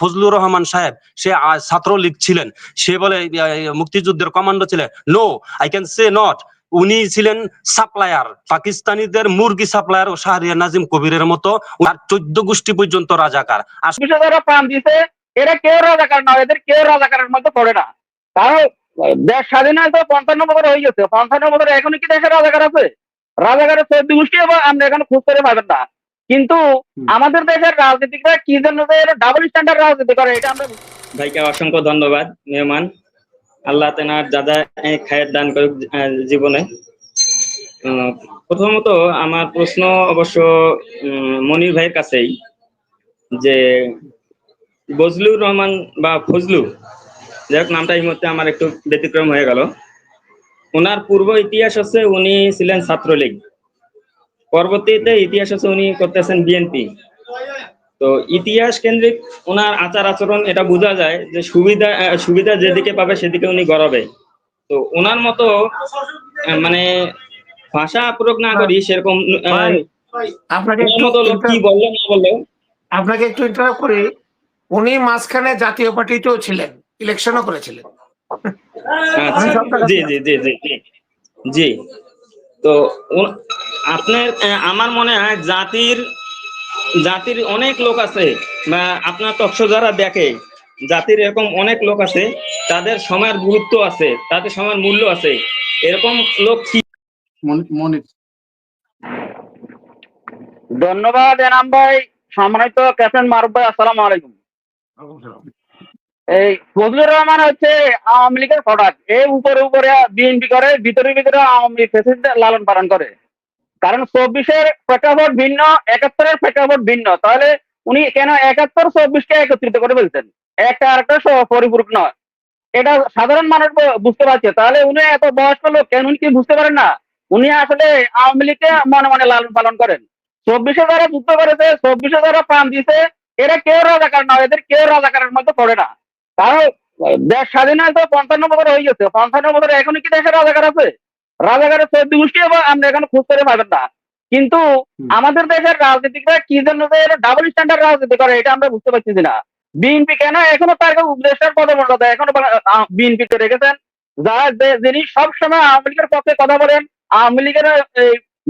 ফজলুর রহমান সাহেব, সে ছাত্রলীগ ছিলেন। সে বলে মুক্তিযুদ্ধের কমান্ডো ছিলেন no I can say not উনি ছিলেন সাপ্লায়ার, পাকিস্তানিদের মুরগি সাপ্লায়ার ও শাহরিয়ার নাজিম কবিরের মতো। আর চোদ্দ গোষ্ঠী পর্যন্ত রাজাকার। যারা প্রাণ দিছে এরা কেউ রাজাকার না, এদের কেউ রাজাকারের মধ্যে পড়ে না। কারণ দেশ স্বাধীন হয়তো পঞ্চান্ন বছর হয়ে গেছে। পঞ্চান্ন বছর এখন কি দেশে রাজাকার আছে? রাজাকারের চোদ্দ গোষ্ঠী আমরা এখানে খুঁজ করে পাবেন না। কিন্তু আমাদের দেশের রাজনীতিকরা কি জন্য ডাবল স্ট্যান্ডার্ড রাজনীতি করে এটা আমরা ভাইকে অসংখ্য ধন্যবাদ মেহমান। আল্লাহ তেনার দাদা খায়ের দান করুক জীবনে। প্রথমত আমার প্রশ্ন অবশ্য মনির ভাইয়ের কাছেই যে বজলুর রহমান বা ফজলু যাই হোক নামটা এই মুহূর্তে আমার একটু ব্যতিক্রম হয়ে গেল। ওনার পূর্ব ইতিহাস হচ্ছে উনি ছিলেন ছাত্রলীগ। পরবর্তীতে ইতিহাস হচ্ছে উনি করতেছেন বিএনপি তো ইতিহাস কেন্দ্রিক ওনার আচার আচরণ এটা বোঝা যায় যে সুবিধা সুবিধা যেদিকে পাবে সেদিকে উনি গড়াবে। তো ওনার মতো মানে ভাষা প্রয়োগ না করি সেরকম আপনাকে মতো লোক কি বলল না বলল। আপনাকে একটু ইন্টারাপ্ট করি। উনি মাঝখানে জাতীয় পার্টিতেও ছিলেন ইলেকশনও করেছিলেন। আচ্ছা জি জি জি জি জি। তো আপনার আমার মনে হয় জাতির জাতির অনেক লোক আছে বা আপনার তৎস যারা দেখে জাতির এরকম অনেক লোক আছে তাদের সময়ের গুরুত্ব আছে তাদের সময়ের মূল্য আছে এরকম লোক কি? ধন্যবাদ এনাম ভাই। সম্মানিত ক্যাপ্টেন মারুফ ভাই আসসালাম আলাইকুম। এই ফজলুর রহমান হচ্ছে আওয়ামী লীগের প্রোডাক্ট এই উপরে উপরে বিএনপি করে ভিতরে ভিতরে আওয়ামী লীগ লালন পালন করে। কারণ চব্বিশের প্রেক্ষাপট ভিন্ন, একাত্তরের প্রেক্ষাপট ভিন্ন। তাহলে উনি কেন একাত্তর, চব্বিশকে একত্রিত করে ফেলছেন? একটা আরেকটা পরিপূরক নয়। এটা সাধারণ মানুষ বুঝতে পারছে। তাহলে উনি এত বয়স্ক লোক, কেন উনি কি বুঝতে পারেন না? উনি আসলে আওয়ামী লীগকে মনে মনে লালন পালন করেন। চব্বিশে যারা যুদ্ধ করেছে, চব্বিশে যারা প্রাণ দিছে এরা কেউ রাজাকার না এদের কেউ রাজাকারের মধ্যে পড়ে না। কারণ দেশ স্বাধীন হয়তো পঞ্চান্ন বছর হয়ে গেছে। পঞ্চান্ন বছর এখন কি দেশে রাজাকার আছে? রাজাকারের চোদ্দ গোষ্ঠী এবার আমরা এখানে খুঁজ করে পাবেন না। কিন্তু আমাদের দেশের রাজনীতিকরা কি জন্য ডাবল স্ট্যান্ডার্ড রাজনীতি করে এটা আমরা বুঝতে পারছি না। বিএনপি কেন এখনও তার উপদেষ্টার পদমর্যাদা এখনও বিএনপি তে রেখেছেন। যারা যিনি সবসময় আওয়ামী লীগের পক্ষে কথা বলেন আওয়ামী লীগের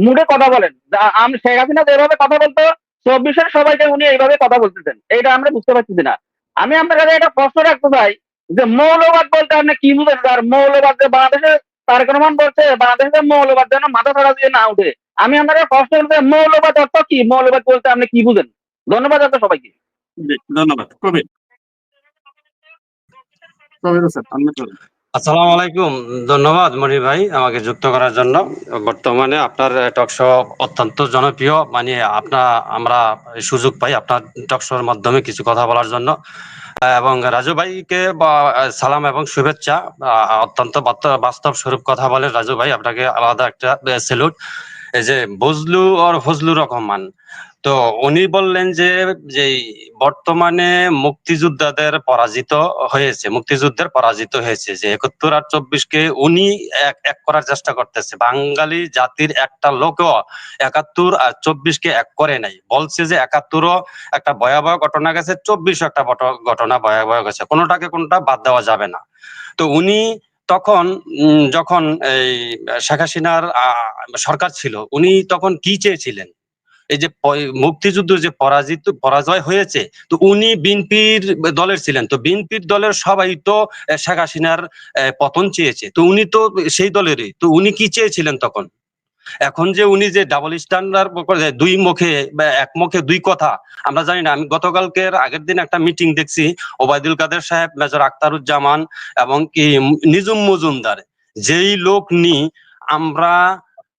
মুডে কথা বলেন। যা- আম শেখ হাসিনা যেভাবে কথা বলতো চব্বিশের সবাইকে উনি এইভাবে কথা বলতেছেন। এটা আমরা বুঝতে পারছি না। আমি আপনার কাছে একটা প্রশ্ন রাখতে চাই যে মৌলবাদ বলতে আপনি কি বুঝেন স্যার? মৌলবাদ যে বাংলাদেশে তারেক রহমান বলছে বাংলাদেশের মৌলবাদ যেন মাথা ধরা দিয়ে না উঠে আমি আপনাকে প্রশ্ন করতে মৌলবাদ অর্থ কি? মৌলবাদ বলতে আপনি কি বুঝেন? ধন্যবাদ আপনার সবাইকে। ধন্যবাদ। চলুন। আসসালামু আলাইকুম। ধন্যবাদ মনির ভাই আমাকে যুক্ত করার জন্য। বর্তমানে আপনার টকশো অত্যন্ত জনপ্রিয়। মানে আপনার আমরা সুযোগ পাই আপনার টকশোর মাধ্যমে কিছু কথা বলার জন্য। এবং রাজু ভাইকে সালাম এবং শুভেচ্ছা। অত্যন্ত বাস্তব স্বরূপ কথা বলে রাজু ভাই, আপনাকে আলাদা একটা সেলুট এই যে বজলু আর ফজলু রহমান। তো উনি বললেন যে যে বর্তমানে মুক্তিযোদ্ধাদের পরাজিত হয়েছে, মুক্তিযুদ্ধের পরাজিত হয়েছে, যে একাত্তর আর চব্বিশকে উনি এক এক করার চেষ্টা করতেছে। বাঙালি জাতির একটা লোকও একাত্তর আর চব্বিশকে এক করে নাই। বলছে যে একাত্তরও একটা ভয়াবহ ঘটনা গেছে, চব্বিশও একটা ঘটনা ভয়াবহ গেছে। কোনোটাকে কোনোটা বাদ দেওয়া যাবে না। তো উনি তখন যখন এই শেখ হাসিনার সরকার ছিল, উনি তখন কি চেয়েছিলেন? এই যে মুক্তিযুদ্ধ যে পরাজিত, পরাজয় হয়েছে, তো উনি বিনপির দলের ছিলেন, তো বিনপির দলের সবাই তো শেখ হাসিনার পতন চেয়েছে, তো উনি তো সেই দলেরই, তো উনি কি চেয়েছিলেন তখন? এখন যে উনি যে ডাবল স্ট্যান্ডার্ড দুই মুখে বা এক মুখে দুই কথা, আমরা জানি না, আমি গতকালকের আগের দিন একটা মিটিং দেখছি, ওবায়দুল কাদের সাহেব, মেজর আখতারুজ্জামান এবং কি নিজুম মজুমদার, যেই লোক নি, আমরা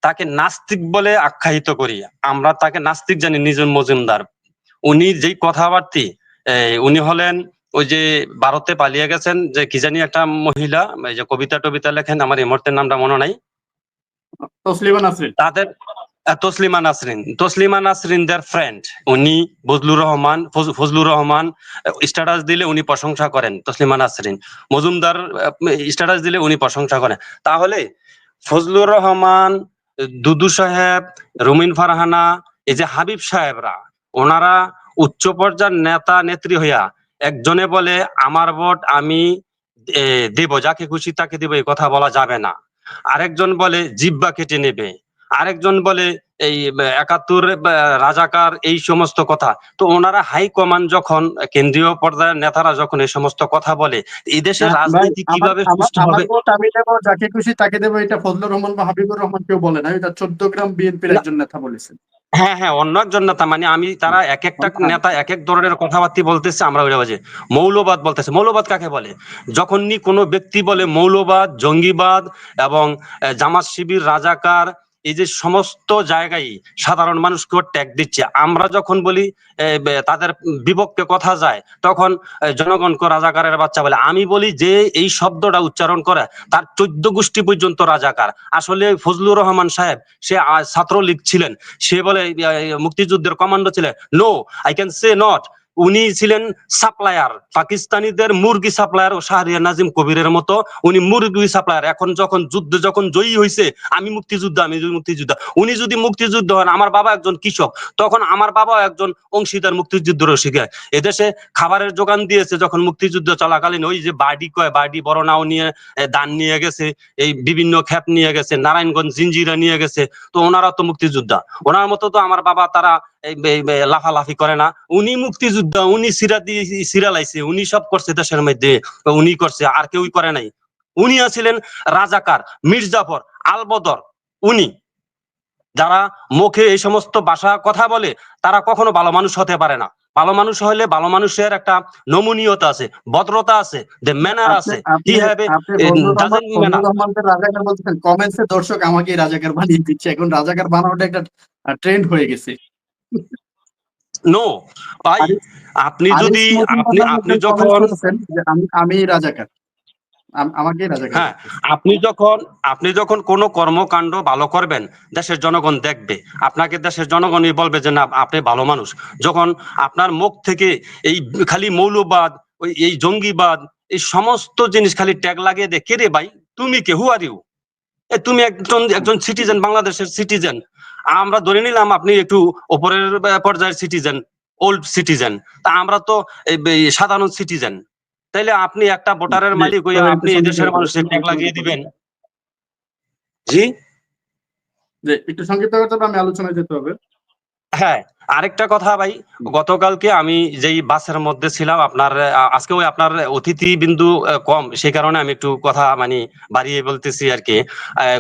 তাকে নাস্তিক বলে আখ্যায়িত করি। আমরা তাকে নাস্তিক জানি নিজুম মজুমদার। উনি যেই কথাবার্তি উনি হলেন ওই যে ভারতে পালিয়ে গেছেন যে কি জানি একটা মহিলা এই যে কবিতা টবিতা লেখেন আমার এই মুহূর্তে নামটা মনে নাই। তসলিমা নাসরিন। তাদের তসলিমা নাসরিন। তসলিমা নাসরিনদের ফ্রেন্ড উনি বজলুর রহমান ফজলুর রহমান স্ট্যাটাস দিলে উনি প্রশংসা করেন তসলিমা নাসরিন। মজুমদার স্ট্যাটাস দিলে উনি প্রশংসা করেন। তাহলে ফজলুর রহমান দুদু সাহেব, রুমিন ফারহানা, এই যে হাবিব সাহেবরা, ওনারা উচ্চ পর্যায়ের নেতা, নেত্রী হইয়া একজনে বলে, আমার ভোট আমি দেব, যাকে খুশি তাকে দেব, এই কথা বলা যাবে না। আরেকজন বলে জিব্বা কেটে নেবে। আরেকজন বলে এই একাত্তর রাজাকার এই সমস্ত কথা। তো ওনারা হাই কমান্ড যখন কেন্দ্রীয় পর্যায়ের নেতারা যখন এই সমস্ত কথা বলে এই দেশের রাজনীতি কীভাবে সুস্থ হবে? আমি দেবো যাকে খুশি তাকে দেবো এটা ফজলুর রহমান বা হাবিবুর রহমান কেউ বলে না এটা চোদ্দ গ্রাম বিএনপির। একজন নেতা বলেছেন। হ্যাঁ হ্যাঁ অন্য একজন নেতা মানে আমি তারা এক একটা আচ্ছা। নেতা এক এক ধরনের কথাবার্তা বলতেছে আমরা ওইটা বাজে মৌলবাদ বলতেছে। মৌলবাদ কাকে বলে? যখনই কোনো ব্যক্তি বলে মৌলবাদ জঙ্গিবাদ এবং জামাত শিবির রাজাকার এই যে সমস্ত জায়গায় সাধারণ মানুষকে ট্যাগ দিচ্ছে। আমরা যখন বলি তাদের বিপক্ষে কথা যায়, তখন জনগণকে রাজাকারের বাচ্চা বলে। আমি বলি যে এই শব্দটা উচ্চারণ করে, তার চোদ্দ গোষ্ঠী পর্যন্ত রাজাকার। আসলে ফজলুর রহমান সাহেব, সে ছাত্রলীগ ছিলেন। সে বলে মুক্তিযুদ্ধের কমান্ডো ছিলেন no I can say not উনি ছিলেন সাপ্লায়ার পাকিস্তানিদের মুরগি সাপ্লায়ার ও শাহরিয়ার নাজিম কবিরের মতো। উনি মুরগি সাপ্লায়ার এখন যখন যুদ্ধ যখন জয়ী হয়েছে আমি মুক্তিযোদ্ধা আমি মুক্তিযোদ্ধা। উনি যদি মুক্তিযুদ্ধ হন, আমার বাবা একজন কৃষক, তখন আমার বাবা একজন অংশীদার মুক্তিযুদ্ধ শিখায় এদেশে খাবারের যোগান দিয়েছে যখন মুক্তিযুদ্ধ চলাকালীন, ওই যে বাড়ি কয়, বাড়ি বড় নাও নিয়ে দান নিয়ে গেছে, এই বিভিন্ন খ্যাপ নিয়ে গেছে, নারায়ণগঞ্জ জিঞ্জিরা নিয়ে গেছে। তো ওনারা তো মুক্তিযোদ্ধা। ওনার মতো তো আমার বাবা, তারা লাফালাফি করে না। উনি মুক্তিযোদ্ধা উনি সিরা দিয়ে সিরা লাইছে উনি সব করছে দেশের মধ্যে উনি করছে আর কেউই করে নাই। উনি আছিলেন রাজাকার মির্জাফর আলবদর উনি। যারা মুখে এই সমস্ত ভাষা কথা বলে তারা কখনো ভালো মানুষ হতে পারে না। ভালো মানুষ হলে ভালো মানুষের একটা নমনীয়তা আছে ভদ্রতা আছে যে ম্যানার আছে। কি হি হ্যাভ আপনি এ ফজলুর রহমান doesn't ফজলুর matter. রহমানকে রাজাকার বলতেছেন কমেন্টসে দর্শক আমাকে রাজাকার বানিয়ে দিচ্ছে। এখন রাজাকার বানানোটা একটা ট্রেন্ড হয়ে গেছে। নো ভাই আপনি যদি আপনি আপনি যখন আমি রাজাকার। আম- আমাকেই রাজাকার হ্যাঁ। আপনি যখন আপনি যখন কোনো কর্মকাণ্ড ভালো করবেন দেশের জনগণ দেখবে। আপনাকে দেশের জনগণই বলবে যে না আপনি ভালো মানুষ। যখন আপনার মুখ থেকে এই খালি মৌলবাদ ওই এই জঙ্গিবাদ এই সমস্ত জিনিস খালি ট্যাগ লাগিয়ে দে কে রে ভাই? তুমি কে? হু আর ইউ তুমি একজন একজন সিটিজেন বাংলাদেশের সিটিজেন আমরা ধরে নিলাম আপনি একটু ওপরের পর্যায়ের সিটিজেন ওল্ড সিটিজেন তা আমরা তো সাধারণ সিটিজেন তাইলে আপনি একটা ভোটারের মালিক হয়ে আপনি এই দেশের মানুষের ট্যাগ লাগিয়ে দিবেন। জি? একটু সংক্ষিপ্ত করতে আমি আলোচনায় যেতে হবে। হ্যাঁ। আরেকটা কথা ভাই, গতকালকে আমি যেই বাসের মধ্যে ছিলাম, আপনার আজকে ওই আপনার অতিথি বিন্দু কম, সেই কারণে আমি একটু কথা মানে বাড়িয়ে বলতেছি আর কি।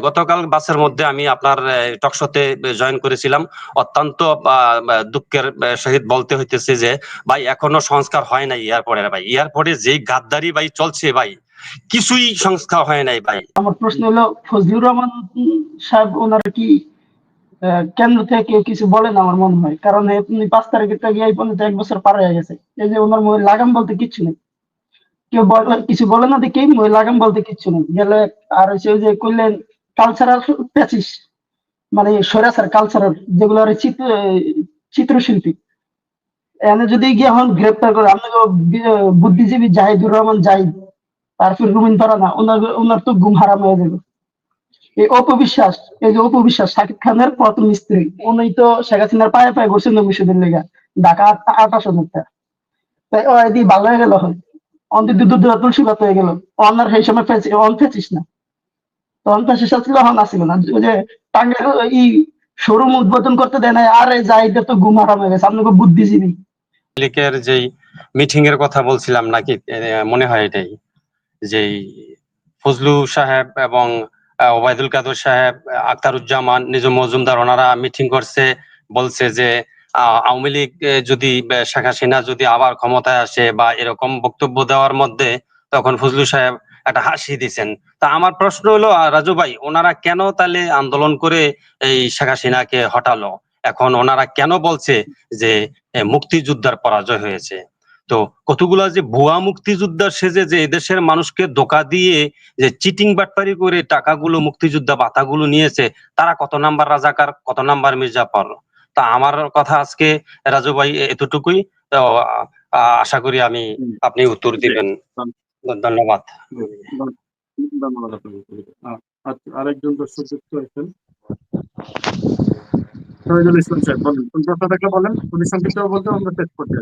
গতকাল বাসের মধ্যে আমি আপনার টকশোতে জয়েন করেছিলাম। অত্যন্ত দুঃখের সহিত বলতে হইতেছে যে, ভাই, এখনও সংস্কার হয় নাই এয়ারপোর্টের ভাই। এয়ারপোর্টে যেই গাদ্দারি ভাই চলছে ভাই, কিছুই সংস্কার হয় নাই ভাই। আমার প্রশ্ন হলো, ফজলুর রহমান সাহেব ওনার কি কেন্দ্র থেকে কিছু বলেন আমার মনে হয়। কারণ আপনি পাঁচ তারিখের থেকে এই পর্যন্ত এক বছর পার হয়ে গেছে। এই যে ওনার মুখে লাগাম বলতে কিচ্ছু নেই। কেউ কিছু বলে না দেখেই মুখে লাগাম বলতে কিচ্ছু নেই। গেলে আর হচ্ছে যে কইলেন কালচারাল প্যাচিস মানে সরাসর কালচারাল যেগুলো আর চিত্র, চিত্রশিল্পী। এনে যদি গিয়ে এখন গ্রেপ্তার করে বি- বুদ্ধিজীবী জাহিদুর রহমান জাহিদ, তারপর রুমিন ফারানা, ওনার ওনার তো ঘুম হারাম হয়ে গেল এই অপবিশ্বাস, এই যে অপবিশ্বাস, শাকিব খানের প্রথম স্ত্রী। উনি তো শেখ হাসিনার পায়ে পায়ে ঘুরছেন নবীশুদের লেগা। ঢাকা তাই ও এদি ভালো হয়ে গেল হয়। অন্তি দুধ তুলসী পাতা হয়ে গেল। অনার সেই সময় অন না। ফেঁচিস ছিল আসিল না যে টাঙ্গের ই শোরুম উদ্বোধন করতে দেয় না আরে যাইতে তো ঘুম হারাম হয়ে গেছে আপনাকে বুদ্ধিজীবী। লীগের যেই মিটিং এর কথা বলছিলাম নাকি? মনে হয় এটাই। যেই ফজলু সাহেব এবং ওবায়দুল কাদের সাহেব আখতারুজ্জামান নিজম মজুমদার, ওনারা মিটিং করছে, বলছে যে আওয়ামী লীগ যদি শেখ হাসিনা যদি আবার ক্ষমতায় আসে বা এরকম বক্তব্য দেওয়ার মধ্যে তখন ফজলু সাহেব একটা হাসি দিছেন। তা আমার প্রশ্ন হলো রাজু ভাই, ওনারা কেন তাহলে আন্দোলন করে এই শেখ হাসিনাকে হটালো? এখন ওনারা কেন বলছে যে মুক্তিযোদ্ধার পরাজয় হয়েছে? তো কতগুলা যে ভুয়া মুক্তিযোদ্ধার সেজে যে এদেশের মানুষকে ধোকা দিয়ে যে চিটিং বাটপারি করে টাকাগুলো মুক্তিযোদ্ধা বাতাগুলো নিয়েছে তারা কত নাম্বার রাজাকার কত নাম্বার মির্জাফর? তা আমার কথা আজকে রাজু ভাই এতটুকুই। আশা করি আমি আপনি উত্তর দিবেন। ধন্যবাদ। ধন্যবাদ আচ্ছা, আরেকজন দর্শক যুক্ত হয়েছেন শহীদুল ইসলাম সাহেব বলেন। কোন প্রশ্ন থাকলে বলেন? উনি সংক্ষিপ্ত বলতে আমরা শেষ করতে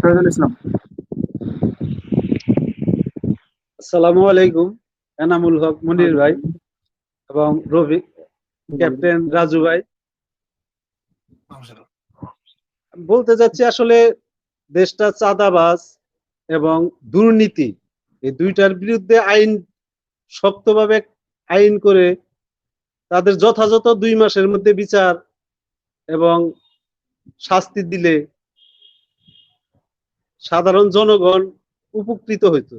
শহীদুল ইসলাম আসসালামু আলাইকুম, এনামুল হক, মনির ভাই এবং রবি, ক্যাপ্টেন রাজু ভাই। বলতে যাচ্ছি আসলে দেশটা চাঁদাবাজ এবং দুর্নীতি, এই দুইটার বিরুদ্ধে আইন শক্তভাবে আইন করে তাদের যথাযথ দুই মাসের মধ্যে বিচার এবং শাস্তি দিলে সাধারণ জনগণ উপকৃত হইতো।